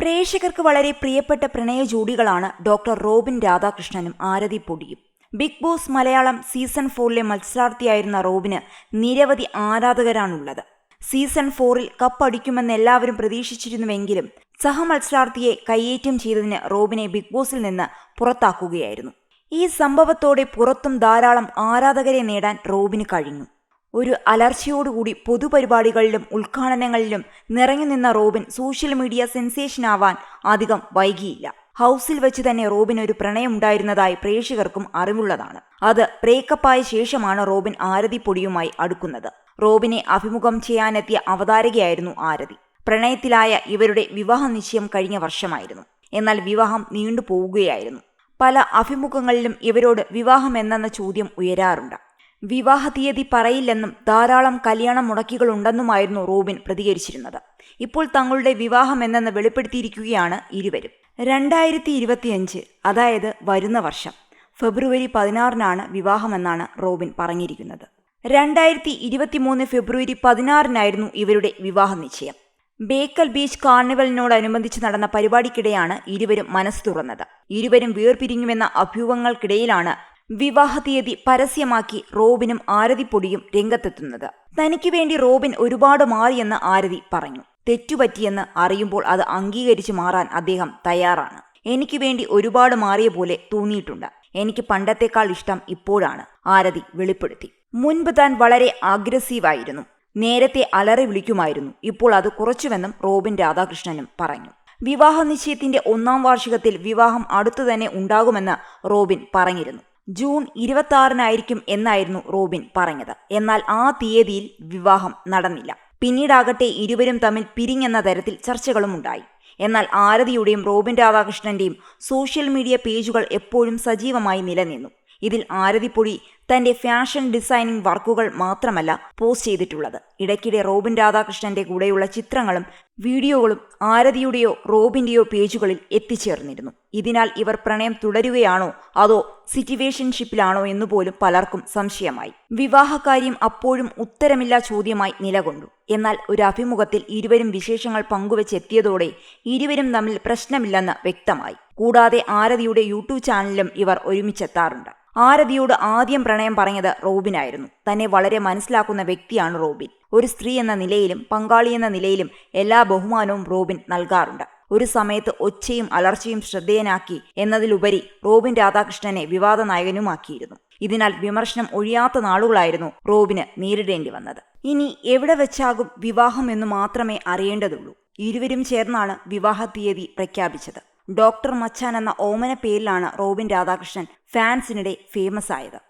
പ്രേക്ഷകർക്ക് വളരെ പ്രിയപ്പെട്ട പ്രണയ ജോഡികളാണ് ഡോക്ടർ റോബിൻ രാധാകൃഷ്ണനും ആരതി പൊടിയും. ബിഗ് ബോസ് മലയാളം സീസൺ ഫോറിലെ മത്സരാർത്ഥിയായിരുന്ന റോബിന് നിരവധി ആരാധകരാണുള്ളത്. സീസൺ ഫോറിൽ കപ്പടിക്കുമെന്ന് എല്ലാവരും പ്രതീക്ഷിച്ചിരുന്നുവെങ്കിലും സഹമത്സരാർത്ഥിയെ കയ്യേറ്റം ചെയ്തതിന് റോബിനെ ബിഗ് ബോസിൽ നിന്ന് പുറത്താക്കുകയായിരുന്നു. ഈ സംഭവത്തോടെ പുറത്തും ധാരാളം ആരാധകരെ നേടാൻ റോബിന് കഴിഞ്ഞു. ഒരു അലർച്ചയോടുകൂടി പൊതുപരിപാടികളിലും ഉദ്ഘാടനങ്ങളിലും നിറഞ്ഞു നിന്ന റോബിൻ സോഷ്യൽ മീഡിയ സെൻസേഷനാവാൻ അധികം വൈകിയില്ല. ഹൗസിൽ വെച്ച് തന്നെ റോബിൻ ഒരു പ്രണയമുണ്ടായിരുന്നതായി പ്രേക്ഷകർക്കും അറിവുള്ളതാണ്. അത് ബ്രേക്കപ്പായ ശേഷമാണ് റോബിൻ ആരതി പൊടിയുമായി അടുക്കുന്നത്. റോബിനെ അഭിമുഖം ചെയ്യാനെത്തിയ അവതാരകയായിരുന്നു ആരതി. പ്രണയത്തിലായ ഇവരുടെ വിവാഹ നിശ്ചയം കഴിഞ്ഞ വർഷമായിരുന്നു. എന്നാൽ വിവാഹം നീണ്ടുപോവുകയായിരുന്നു. പല അഭിമുഖങ്ങളിലും ഇവരോട് വിവാഹം എന്നെന്ന ചോദ്യം ഉയരാറുണ്ട്. വിവാഹ തീയതി പറയില്ലെന്നും ധാരാളം കല്യാണ മുടക്കികളുണ്ടെന്നുമായിരുന്നു റോബിൻ പ്രതികരിച്ചിരുന്നത്. ഇപ്പോൾ തങ്ങളുടെ വിവാഹം എന്നെന്ന് വെളിപ്പെടുത്തിയിരിക്കുകയാണ് ഇരുവരും. രണ്ടായിരത്തി ഇരുപത്തിയഞ്ച് അതായത് വരുന്ന വർഷം ഫെബ്രുവരി പതിനാറിനാണ് വിവാഹമെന്നാണ് റോബിൻ പറഞ്ഞിരിക്കുന്നത്. രണ്ടായിരത്തി ഇരുപത്തിമൂന്ന് ഫെബ്രുവരി പതിനാറിനായിരുന്നു ഇവരുടെ വിവാഹ നിശ്ചയം. ബേക്കൽ ബീച്ച് കാർണിവലിനോടനുബന്ധിച്ച് നടന്ന പരിപാടിക്കിടെയാണ് ഇരുവരും മനസ്സ് തുറന്നത്. ഇരുവരും വേർപിരിഞ്ഞുവെന്ന അഭ്യൂഹങ്ങൾക്കിടയിലാണ് വിവാഹ തീയതി പരസ്യമാക്കി റോബിനും ആരതിപ്പൊടിയും രംഗത്തെത്തുന്നത്. തനിക്ക് വേണ്ടി റോബിൻ ഒരുപാട് മാറിയെന്ന് ആരതി പറഞ്ഞു. തെറ്റുപറ്റിയെന്ന് അറിയുമ്പോൾ അത് അംഗീകരിച്ച് മാറാൻ അദ്ദേഹം തയ്യാറാണ്. എനിക്ക് വേണ്ടി ഒരുപാട് മാറിയ പോലെ തോന്നിയിട്ടുണ്ട്. എനിക്ക് പണ്ടത്തെക്കാൾ ഇഷ്ടം ഇപ്പോഴാണ് ആരതി വെളിപ്പെടുത്തി. മുൻപ് താൻ വളരെ അഗ്രസീവായിരുന്നു നേരത്തെ അലറി വിളിക്കുമായിരുന്നു. ഇപ്പോൾ അത് കുറച്ചുവെന്നും റോബിൻ രാധാകൃഷ്ണനും പറഞ്ഞു. വിവാഹ നിശ്ചയത്തിന്റെ ഒന്നാം വാർഷികത്തിൽ വിവാഹം അടുത്തു തന്നെ ഉണ്ടാകുമെന്ന് റോബിൻ പറഞ്ഞിരുന്നു. ജൂൺ ഇരുപത്തി ആറിനായിരിക്കും എന്നായിരുന്നു റോബിൻ പറഞ്ഞത്. എന്നാൽ ആ തീയതിയിൽ വിവാഹം നടന്നില്ല. പിന്നീടാകട്ടെ ഇരുവരും തമ്മിൽ പിരിഞ്ഞെന്ന തരത്തിൽ ചർച്ചകളും ഉണ്ടായി. എന്നാൽ ആരതിയുടെയും റോബിൻ രാധാകൃഷ്ണന്റെയും സോഷ്യൽ മീഡിയ പേജുകൾ എപ്പോഴും സജീവമായി നിലനിന്നു. ഇതിൽ ആരതിപ്പൊടി തന്റെ ഫാഷൻ ഡിസൈനിങ് വർക്കുകൾ മാത്രമല്ല പോസ്റ്റ് ചെയ്തിട്ടുള്ളത്. ഇടയ്ക്കിടെ റോബിൻ രാധാകൃഷ്ണന്റെ കൂടെയുള്ള ചിത്രങ്ങളും വീഡിയോകളും ആരതിയുടെയോ റോബിന്റെയോ പേജുകളിൽ എത്തിച്ചേർന്നിരുന്നു. ഇതിനാൽ ഇവർ പ്രണയം തുടരുകയാണോ അതോ സിറ്റുവേഷൻഷിപ്പിലാണോ എന്നുപോലും പലർക്കും സംശയമായി. വിവാഹകാര്യം അപ്പോഴും ഉത്തരമില്ലാ ചോദ്യമായി നിലകൊണ്ടു. എന്നാൽ ഒരു അഭിമുഖത്തിൽ ഇരുവരും വിശേഷങ്ങൾ പങ്കുവച്ചെത്തിയതോടെ ഇരുവരും തമ്മിൽ പ്രശ്നമില്ലെന്ന് വ്യക്തമായി. കൂടാതെ ആരതിയുടെ യൂട്യൂബ് ചാനലിലും ഇവർ ഒരുമിച്ചെത്താറുണ്ട്. ആരതിയോട് ആദ്യം പ്രണയം പറഞ്ഞത് റോബിനായിരുന്നു. തന്നെ വളരെ മനസ്സിലാക്കുന്ന വ്യക്തിയാണ് റോബിൻ. ഒരു സ്ത്രീ എന്ന നിലയിലും പങ്കാളി എന്ന നിലയിലും എല്ലാ ബഹുമാനവും റോബിൻ നൽകാറുണ്ട്. ഒരു സമയത്ത് ഒച്ചയും അലർച്ചയും ശ്രദ്ധേയനാക്കി എന്നതിലുപരി റോബിൻ രാധാകൃഷ്ണനെ വിവാദ നായകനുമാക്കിയിരുന്നു ഇതിനാൽ വിമർശനം ഒഴിയാത്ത നാളുകളായിരുന്നു റോബിന് നേരിടേണ്ടി വന്നത്. ഇനി എവിടെ വെച്ചാകും വിവാഹം എന്ന് മാത്രമേ അറിയേണ്ടതുള്ളൂ. ഇരുവരും ചേർന്നാണ് വിവാഹ തീയതി പ്രഖ്യാപിച്ചത്. ഡോക്ടർ മച്ചാൻ എന്ന ഓമന പേരിലാണ് റോബിൻ രാധാകൃഷ്ണൻ ഫാൻസിനിടെ ഫേമസ് ആയത്.